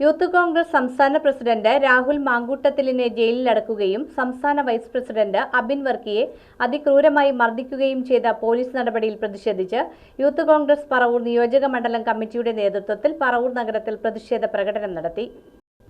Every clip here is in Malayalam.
യൂത്ത് കോൺഗ്രസ് സംസ്ഥാന പ്രസിഡന്റ് രാഹുൽ മാങ്കൂട്ടത്തിലിനെ ജയിലിലടക്കുകയും സംസ്ഥാന വൈസ് പ്രസിഡന്റ് അബിൻ വർക്കിയെ അതിക്രൂരമായി മർദ്ദിക്കുകയും ചെയ്ത പോലീസ് നടപടിയിൽ പ്രതിഷേധിച്ച് യൂത്ത് കോൺഗ്രസ് പറവൂർ നിയോജക മണ്ഡലം കമ്മിറ്റിയുടെ നേതൃത്വത്തിൽ പറവൂർ നഗരത്തിൽ പ്രതിഷേധ പ്രകടനം നടത്തി.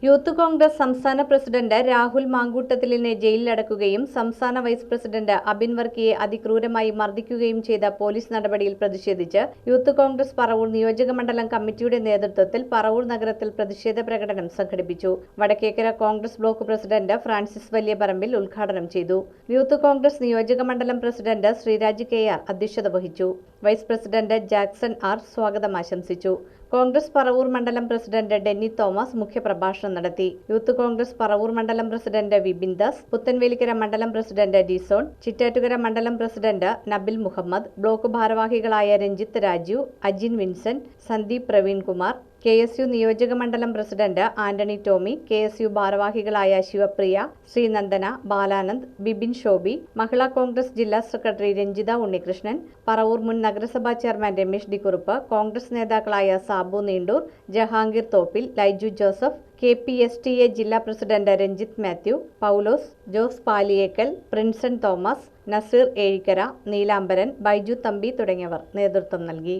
യൂത്ത് കോൺഗ്രസ് സംസ്ഥാന പ്രസിഡന്റ് രാഹുൽ മാങ്കൂട്ടത്തിലിനെ ജയിലിലടക്കുകയും സംസ്ഥാന വൈസ് പ്രസിഡന്റ് അബിൻ വർക്കിയെ അതിക്രൂരമായി മർദ്ദിക്കുകയും ചെയ്ത പോലീസ് നടപടിയിൽ പ്രതിഷേധിച്ച് യൂത്ത് കോൺഗ്രസ് പറവൂർ നിയോജക മണ്ഡലം കമ്മിറ്റിയുടെ നേതൃത്വത്തിൽ പറവൂർ നഗരത്തിൽ പ്രതിഷേധ പ്രകടനം സംഘടിപ്പിച്ചു. വടക്കേക്കര കോൺഗ്രസ് ബ്ലോക്ക് പ്രസിഡന്റ് ഫ്രാൻസിസ് വലിയപറമ്പിൽ ഉദ്ഘാടനം ചെയ്തു. യൂത്ത് കോൺഗ്രസ് നിയോജക മണ്ഡലം പ്രസിഡന്റ് ശ്രീരാജ് കെ ആർ അധ്യക്ഷത വഹിച്ചു. വൈസ് പ്രസിഡന്റ് ജാക്സൺ ആർ സ്വാഗതം ആശംസിച്ചു. കോൺഗ്രസ് പറവൂർ മണ്ഡലം പ്രസിഡന്റ് ഡെന്നി തോമസ് മുഖ്യപ്രഭാഷണം നടത്തി. യൂത്ത് കോൺഗ്രസ് പറവൂർ മണ്ഡലം പ്രസിഡന്റ് വിപിൻ ദാസ് പുത്തൻവേലിക്കര മണ്ഡലം പ്രസിഡന്റ് ഡിസോൺ ചിറ്റാറ്റുകര മണ്ഡലം പ്രസിഡന്റ് നബിൽ മുഹമ്മദ് ബ്ലോക്ക് ഭാരവാഹികളായ Ranjith Raju Ajin Vincent Sandeep Praveenkumar K S U നിയോജക മണ്ഡലം president Antony Tomy K S U ഭാരവാഹികളായ ശിവപ്രിയ ശ്രീനന്ദന ബാലാനന്ദ് ബിബിൻ ഷോബി മഹിളാ കോൺഗ്രസ് ജില്ലാ സെക്രട്ടറി രഞ്ജിത ഉണ്ണികൃഷ്ണൻ പറവൂർ മുൻ നഗരസഭാ ചെയർമാൻ രമേശ് ഡിക്കുറുപ്പ് കോൺഗ്രസ് നേതാക്കളായ Sabu Neendoor Jahangir Thoppil Laiju Joseph K P S T A ജില്ലാ പ്രസിഡന്റ് രഞ്ജിത്ത് മാത്യു പൗലോസ് ജോസ് പാലിയേക്കൽ പ്രിൻസൺ തോമസ് നസീർ ഏഴിക്കര നീലാംബരൻ ബൈജു തമ്പി തുടങ്ങിയവർ നേതൃത്വം നൽകി.